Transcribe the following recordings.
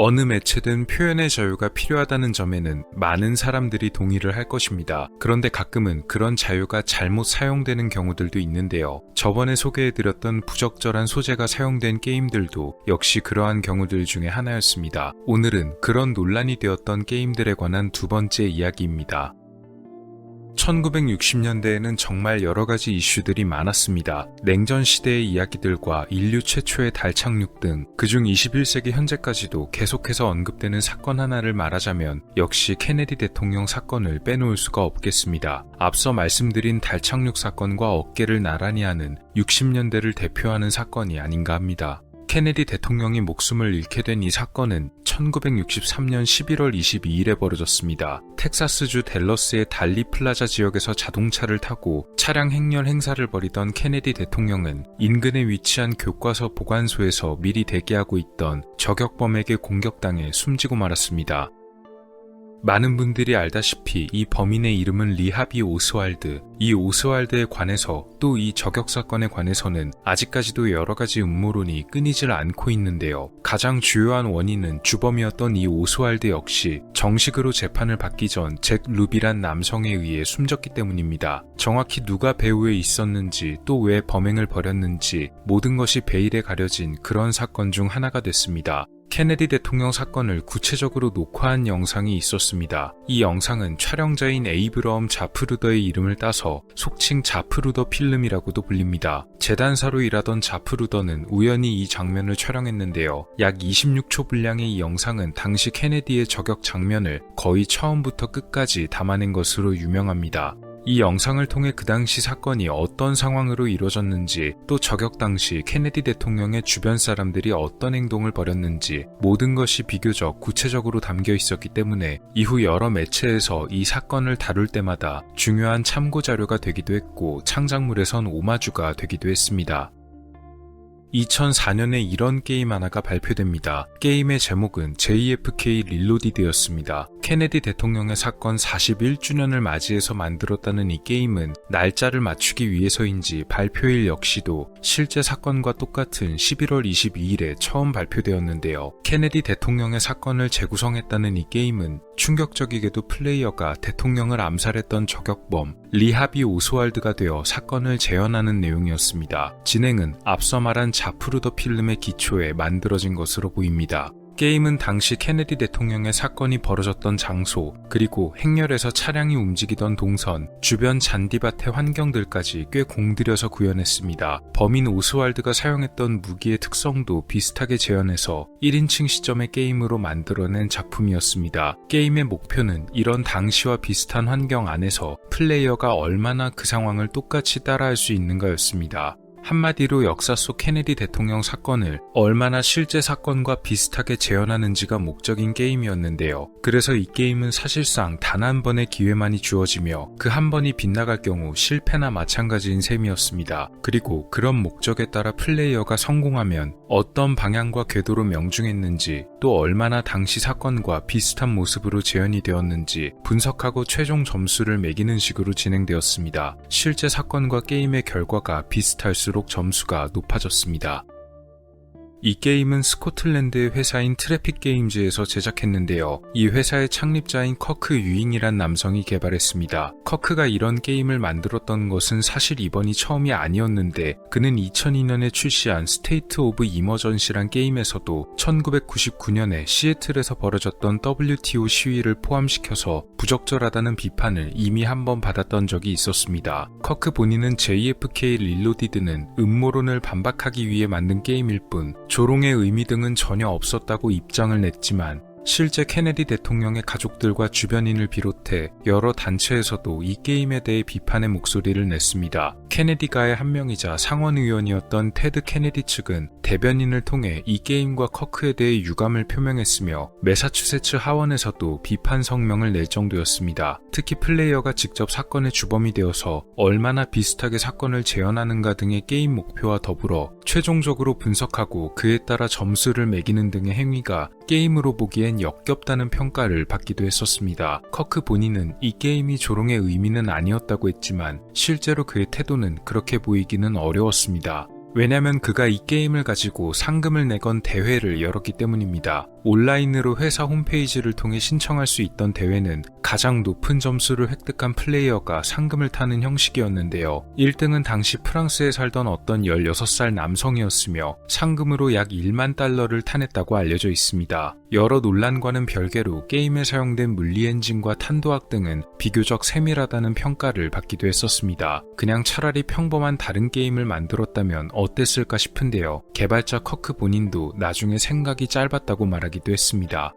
어느 매체든 표현의 자유가 필요하다는 점에는 많은 사람들이 동의를 할 것입니다. 그런데 가끔은 그런 자유가 잘못 사용되는 경우들도 있는데요. 저번에 소개해드렸던 부적절한 소재가 사용된 게임들도 역시 그러한 경우들 중에 하나였습니다. 오늘은 그런 논란이 되었던 게임들에 관한 두 번째 이야기입니다. 1960년대에는 정말 여러 가지 이슈들이 많았습니다. 냉전 시대의 이야기들과 인류 최초의 달 착륙 등 그중 21세기 현재까지도 계속해서 언급되는 사건 하나를 말하자면 역시 케네디 대통령 사건을 빼놓을 수가 없겠습니다. 앞서 말씀드린 달 착륙 사건과 어깨를 나란히 하는 60년대를 대표하는 사건이 아닌가 합니다. 케네디 대통령이 목숨을 잃게 된 이 사건은 1963년 11월 22일에 벌어졌습니다. 텍사스주 댈러스의 달리 플라자 지역에서 자동차를 타고 차량 행렬 행사를 벌이던 케네디 대통령은 인근에 위치한 교과서 보관소에서 미리 대기하고 있던 저격범에게 공격당해 숨지고 말았습니다. 많은 분들이 알다시피 이 범인의 이름은 리하비 오스왈드. 이 오스왈드에 관해서 또 이 저격 사건에 관해서는 아직까지도 여러 가지 음모론이 끊이질 않고 있는데요. 가장 주요한 원인은 주범이었던 이 오스왈드 역시 정식으로 재판을 받기 전 잭 루비란 남성에 의해 숨졌기 때문입니다. 정확히 누가 배후에 있었는지 또 왜 범행을 벌였는지 모든 것이 베일에 가려진 그런 사건 중 하나가 됐습니다. 케네디 대통령 사건을 구체적으로 녹화한 영상이 있었습니다. 이 영상은 촬영자인 에이브러엄 자프루더의 이름을 따서 속칭 자프루더 필름이라고도 불립니다. 재단사로 일하던 자프루더는 우연히 이 장면을 촬영했는데요. 약 26초 분량의 이 영상은 당시 케네디의 저격 장면을 거의 처음부터 끝까지 담아낸 것으로 유명합니다. 이 영상을 통해 그 당시 사건이 어떤 상황으로 이루어졌는지 또 저격 당시 케네디 대통령의 주변 사람들이 어떤 행동을 벌였는지 모든 것이 비교적 구체적으로 담겨 있었기 때문에 이후 여러 매체에서 이 사건을 다룰 때마다 중요한 참고 자료가 되기도 했고 창작물에선 오마주가 되기도 했습니다. 2004년에 이런 게임 하나가 발표됩니다. 게임의 제목은 JFK 릴로디드였습니다. 케네디 대통령의 사건 41주년을 맞이해서 만들었다는 이 게임은 날짜를 맞추기 위해서인지 발표일 역시도 실제 사건과 똑같은 11월 22일에 처음 발표되었는데요. 케네디 대통령의 사건을 재구성했다는 이 게임은 충격적이게도 플레이어가 대통령을 암살했던 저격범 리하비 오스왈드가 되어 사건을 재현하는 내용이었습니다. 진행은 앞서 말한 자프루더 필름의 기초에 만들어진 것으로 보입니다. 게임은 당시 케네디 대통령의 사건이 벌어졌던 장소, 그리고 행렬에서 차량이 움직이던 동선, 주변 잔디밭의 환경들까지 꽤 공들여서 구현했습니다. 범인 오스왈드가 사용했던 무기의 특성도 비슷하게 재현해서 1인칭 시점의 게임으로 만들어낸 작품이었습니다. 게임의 목표는 이런 당시와 비슷한 환경 안에서 플레이어가 얼마나 그 상황을 똑같이 따라할 수 있는가였습니다. 한마디로 역사 속 케네디 대통령 사건을 얼마나 실제 사건과 비슷하게 재현하는지가 목적인 게임이었는데요. 그래서 이 게임은 사실상 단 한 번의 기회만이 주어지며 그 한 번이 빗나갈 경우 실패나 마찬가지인 셈이었습니다. 그리고 그런 목적에 따라 플레이어가 성공하면 어떤 방향과 궤도로 명중했는지 또 얼마나 당시 사건과 비슷한 모습으로 재현이 되었는지 분석하고 최종 점수를 매기는 식으로 진행되었습니다. 실제 사건과 게임의 결과가 비슷할수록 점수가 높아졌습니다. 이 게임은 스코틀랜드의 회사인 트래픽 게임즈에서 제작했는데요. 이 회사의 창립자인 커크 유잉이란 남성이 개발했습니다. 커크가 이런 게임을 만들었던 것은 사실 이번이 처음이 아니었는데 그는 2002년에 출시한 스테이트 오브 이머전시란 게임에서도 1999년에 시애틀에서 벌어졌던 WTO 시위를 포함시켜서 부적절하다는 비판을 이미 한 번 받았던 적이 있었습니다. 커크 본인은 JFK 릴로디드는 음모론을 반박하기 위해 만든 게임일 뿐 조롱의 의미 등은 전혀 없었다고 입장을 냈지만 실제 케네디 대통령의 가족들과 주변인을 비롯해 여러 단체에서도 이 게임에 대해 비판의 목소리를 냈습니다. 케네디가의 한 명이자 상원 의원이었던 테드 케네디 측은 대변인을 통해 이 게임과 커크에 대해 유감을 표명했으며 메사추세츠 하원에서도 비판 성명을 낼 정도였습니다. 특히 플레이어가 직접 사건의 주범이 되어서 얼마나 비슷하게 사건을 재현하는가 등의 게임 목표와 더불어 최종적으로 분석하고 그에 따라 점수를 매기는 등의 행위가 게임으로 보기엔 역겹다는 평가를 받기도 했었습니다. 커크 본인은 이 게임이 조롱의 의미는 아니었다고 했지만 실제로 그의 태도는 그렇게 보이기는 어려웠습니다. 왜냐면 그가 이 게임을 가지고 상금을 내건 대회를 열었기 때문입니다. 온라인으로 회사 홈페이지를 통해 신청할 수 있던 대회는 가장 높은 점수를 획득한 플레이어가 상금을 타는 형식이었는데요. 1등은 당시 프랑스에 살던 어떤 16살 남성이었으며 상금으로 약 1만 달러를 타냈다고 알려져 있습니다. 여러 논란과는 별개로 게임에 사용된 물리 엔진과 탄도학 등은 비교적 세밀하다는 평가를 받기도 했었습니다. 그냥 차라리 평범한 다른 게임을 만들었다면 어땠을까 싶은데요. 개발자 커크 본인도 나중에 생각이 짧았다고 말하 기도 했습니다.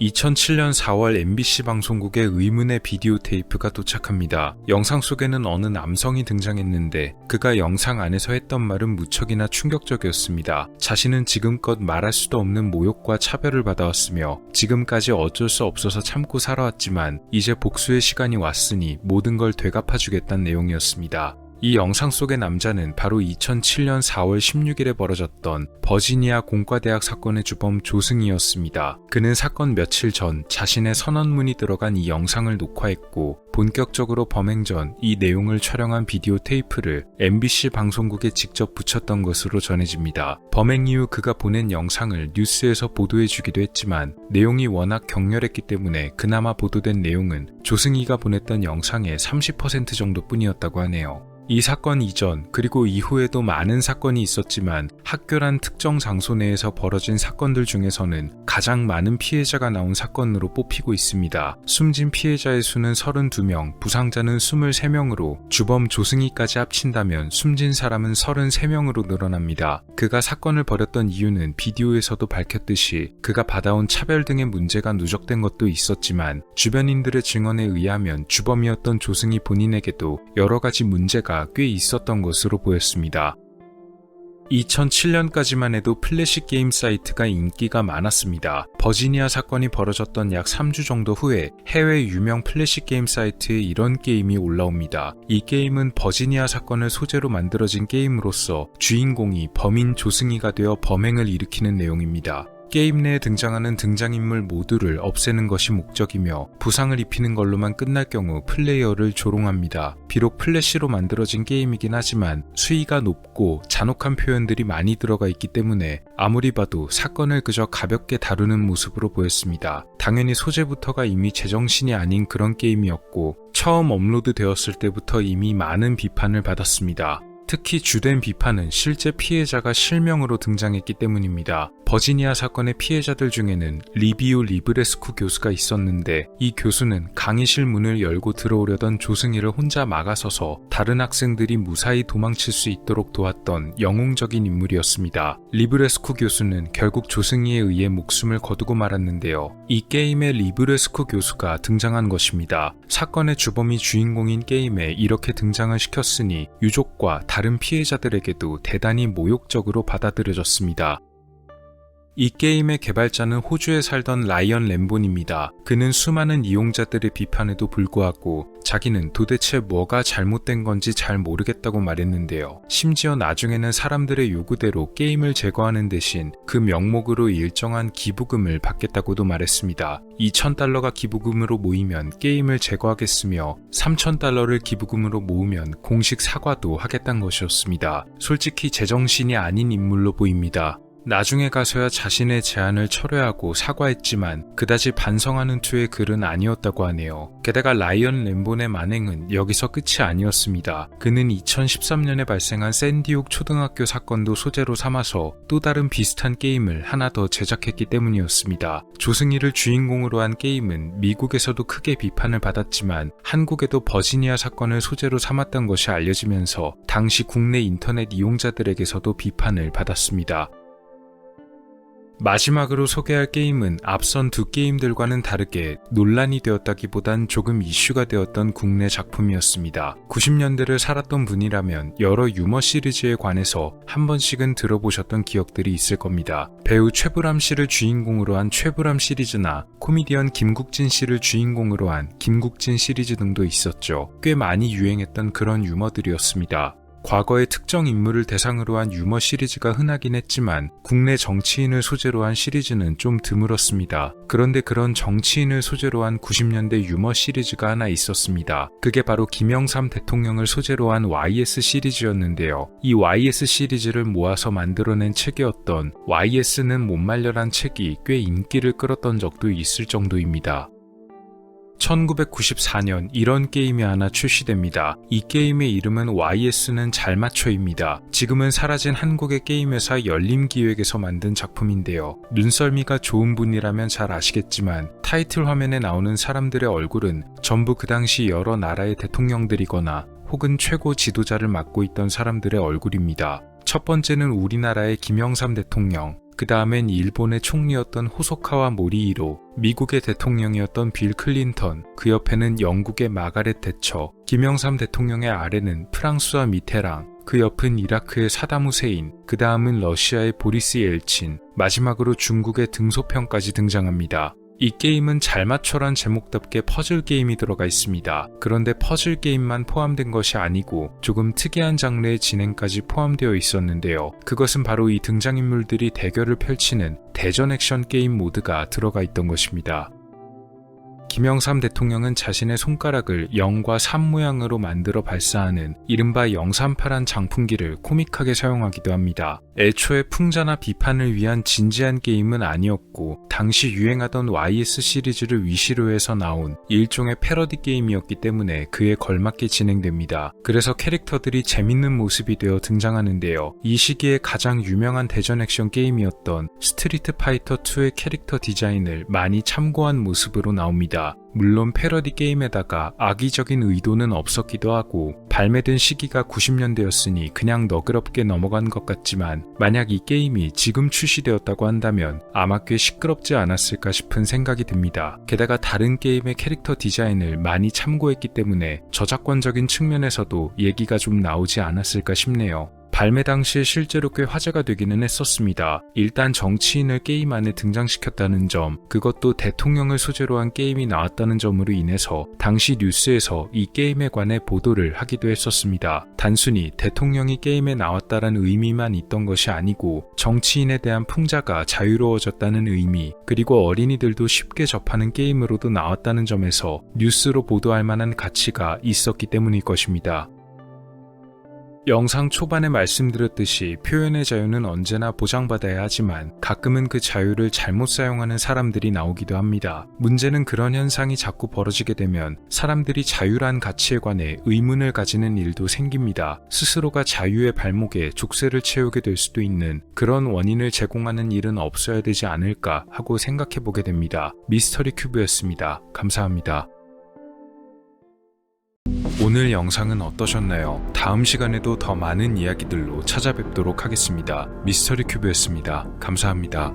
2007년 4월 MBC 방송국의 의문의 비디오 테이프가 도착합니다. 영상 속에는 어느 남성이 등장했는데 그가 영상 안에서 했던 말은 무척이나 충격적이었습니다. 자신은 지금껏 말할 수도 없는 모욕과 차별을 받아왔으며 지금까지 어쩔 수 없어서 참고 살아왔지만 이제 복수의 시간이 왔으니 모든 걸 되갚아주겠다는 내용이었습니다. 이 영상 속의 남자는 바로 2007년 4월 16일에 벌어졌던 버지니아 공과대학 사건의 주범 조승이었습니다. 그는 사건 며칠 전 자신의 선언문이 들어간 이 영상을 녹화했고 본격적으로 범행 전 이 내용을 촬영한 비디오 테이프를 MBC 방송국에 직접 붙였던 것으로 전해집니다. 범행 이후 그가 보낸 영상을 뉴스에서 보도해주기도 했지만 내용이 워낙 격렬했기 때문에 그나마 보도된 내용은 조승희가 보냈던 영상의 30% 정도뿐이었다고 하네요. 이 사건 이전 그리고 이후에도 많은 사건이 있었지만 학교란 특정 장소 내에서 벌어진 사건들 중에서는 가장 많은 피해자가 나온 사건으로 뽑히고 있습니다. 숨진 피해자의 수는 32명, 부상자는 23명으로 주범 조승희까지 합친다면 숨진 사람은 33명으로 늘어납니다. 그가 사건을 벌였던 이유는 비디오에서도 밝혔듯이 그가 받아온 차별 등의 문제가 누적된 것도 있었지만 주변인들의 증언에 의하면 주범이었던 조승희 본인에게도 여러 가지 문제가 꽤 있었던 것으로 보였습니다. 2007년까지만 해도 플래시 게임 사이트가 인기가 많았습니다. 버지니아 사건이 벌어졌던 약 3주 정도 후에 해외 유명 플래시 게임 사이트에 이런 게임이 올라옵니다. 이 게임은 버지니아 사건을 소재로 만들어진 게임으로서 주인공이 범인 조승희가 되어 범행을 일으키는 내용입니다. 게임 내에 등장하는 등장인물 모두를 없애는 것이 목적이며 부상을 입히는 걸로만 끝날 경우 플레이어를 조롱합니다. 비록 플래시로 만들어진 게임이긴 하지만 수위가 높고 잔혹한 표현들이 많이 들어가 있기 때문에 아무리 봐도 사건을 그저 가볍게 다루는 모습으로 보였습니다. 당연히 소재부터가 이미 제정신이 아닌 그런 게임이었고 처음 업로드 되었을 때부터 이미 많은 비판을 받았습니다. 특히 주된 비판은 실제 피해자가 실명으로 등장했기 때문입니다. 버지니아 사건의 피해자들 중에는 리비오 리브레스쿠 교수가 있었는데 이 교수는 강의실 문을 열고 들어오려던 조승희를 혼자 막아서서 다른 학생들이 무사히 도망칠 수 있도록 도왔던 영웅적인 인물이었습니다. 리브레스쿠 교수는 결국 조승희에 의해 목숨을 거두고 말았는데요. 이 게임에 리브레스쿠 교수가 등장한 것입니다. 사건의 주범이 주인공인 게임에 이렇게 등장을 시켰으니 유족과 다른 피해자들에게도 대단히 모욕적으로 받아들여졌습니다. 이 게임의 개발자는 호주에 살던 라이언 램본입니다. 그는 수많은 이용자들의 비판에도 불구하고 자기는 도대체 뭐가 잘못된 건지 잘 모르겠다고 말했는데요. 심지어 나중에는 사람들의 요구대로 게임을 제거하는 대신 그 명목으로 일정한 기부금을 받겠다고도 말했습니다. 2,000달러가 기부금으로 모이면 게임을 제거하겠으며 3,000달러를 기부금으로 모으면 공식 사과도 하겠다는 것이었습니다. 솔직히 제정신이 아닌 인물로 보입니다. 나중에 가서야 자신의 제안을 철회하고 사과했지만 그다지 반성하는 투의 글은 아니었다고 하네요. 게다가 라이언 램본의 만행은 여기서 끝이 아니었습니다. 그는 2013년에 발생한 샌디옥 초등학교 사건도 소재로 삼아서 또 다른 비슷한 게임을 하나 더 제작했기 때문이었습니다. 조승희를 주인공으로 한 게임은 미국에서도 크게 비판을 받았지만 한국에도 버지니아 사건을 소재로 삼았던 것이 알려지면서 당시 국내 인터넷 이용자들에게서도 비판을 받았습니다. 마지막으로 소개할 게임은 앞선 두 게임들과는 다르게 논란이 되었다기보단 조금 이슈가 되었던 국내 작품이었습니다. 90년대를 살았던 분이라면 여러 유머 시리즈에 관해서 한 번씩은 들어보셨던 기억들이 있을 겁니다. 배우 최불암 씨를 주인공으로 한 최불암 시리즈나 코미디언 김국진 씨를 주인공으로 한 김국진 시리즈 등도 있었죠. 꽤 많이 유행했던 그런 유머들이었습니다. 과거의 특정 인물을 대상으로 한 유머 시리즈가 흔하긴 했지만 국내 정치인을 소재로 한 시리즈는 좀 드물었습니다. 그런데 그런 정치인을 소재로 한 90년대 유머 시리즈가 하나 있었습니다. 그게 바로 김영삼 대통령을 소재로 한 YS 시리즈였는데요. 이 YS 시리즈를 모아서 만들어낸 책이었던 YS는 못 말려란 책이 꽤 인기를 끌었던 적도 있을 정도입니다. 1994년 이런 게임이 하나 출시됩니다. 이 게임의 이름은 YS는 잘 맞춰입니다. 지금은 사라진 한국의 게임회사 열림기획에서 만든 작품인데요. 눈썰미가 좋은 분이라면 잘 아시겠지만 타이틀 화면에 나오는 사람들의 얼굴은 전부 그 당시 여러 나라의 대통령들이거나 혹은 최고 지도자를 맡고 있던 사람들의 얼굴입니다. 첫 번째는 우리나라의 김영삼 대통령, 그 다음엔 일본의 총리였던 호소카와 모리히로, 미국의 대통령이었던 빌 클린턴, 그 옆에는 영국의 마가렛 대처, 김영삼 대통령의 아래는 프랑스와 미테랑, 그 옆은 이라크의 사담 후세인, 그 다음은 러시아의 보리스 엘친, 마지막으로 중국의 등소평까지 등장합니다. 이 게임은 잘 맞춰란 제목답게 퍼즐 게임이 들어가 있습니다. 그런데 퍼즐 게임만 포함된 것이 아니고 조금 특이한 장르의 진행까지 포함되어 있었는데요. 그것은 바로 이 등장인물들이 대결을 펼치는 대전 액션 게임 모드가 들어가 있던 것입니다. 김영삼 대통령은 자신의 손가락을 0과 3 모양으로 만들어 발사하는 이른바 영삼파란 장풍기를 코믹하게 사용하기도 합니다. 애초에 풍자나 비판을 위한 진지한 게임은 아니었고 당시 유행하던 YS 시리즈를 위시로 해서 나온 일종의 패러디 게임이었기 때문에 그에 걸맞게 진행됩니다. 그래서 캐릭터들이 재밌는 모습이 되어 등장하는데요. 이 시기에 가장 유명한 대전 액션 게임이었던 스트리트 파이터 2의 캐릭터 디자인을 많이 참고한 모습으로 나옵니다. 물론 패러디 게임에다가 악의적인 의도는 없었기도 하고 발매된 시기가 90년대였으니 그냥 너그럽게 넘어간 것 같지만 만약 이 게임이 지금 출시되었다고 한다면 아마 꽤 시끄럽지 않았을까 싶은 생각이 듭니다. 게다가 다른 게임의 캐릭터 디자인을 많이 참고했기 때문에 저작권적인 측면에서도 얘기가 좀 나오지 않았을까 싶네요. 발매 당시에 실제로 꽤 화제가 되기는 했었습니다. 일단 정치인을 게임 안에 등장시켰다는 점, 그것도 대통령을 소재로 한 게임이 나왔다는 점으로 인해서 당시 뉴스에서 이 게임에 관해 보도를 하기도 했었습니다. 단순히 대통령이 게임에 나왔다는 의미만 있던 것이 아니고 정치인에 대한 풍자가 자유로워졌다는 의미, 그리고 어린이들도 쉽게 접하는 게임으로도 나왔다는 점에서 뉴스로 보도할 만한 가치가 있었기 때문일 것입니다. 영상 초반에 말씀드렸듯이 표현의 자유는 언제나 보장받아야 하지만 가끔은 그 자유를 잘못 사용하는 사람들이 나오기도 합니다. 문제는 그런 현상이 자꾸 벌어지게 되면 사람들이 자유란 가치에 관해 의문을 가지는 일도 생깁니다. 스스로가 자유의 발목에 족쇄를 채우게 될 수도 있는 그런 원인을 제공하는 일은 없어야 되지 않을까 하고 생각해 보게 됩니다. 미스터리 큐브였습니다. 감사합니다. 오늘 영상은 어떠셨나요? 다음 시간에도 더 많은 이야기들로 찾아뵙도록 하겠습니다. 미스터리 큐브였습니다. 감사합니다.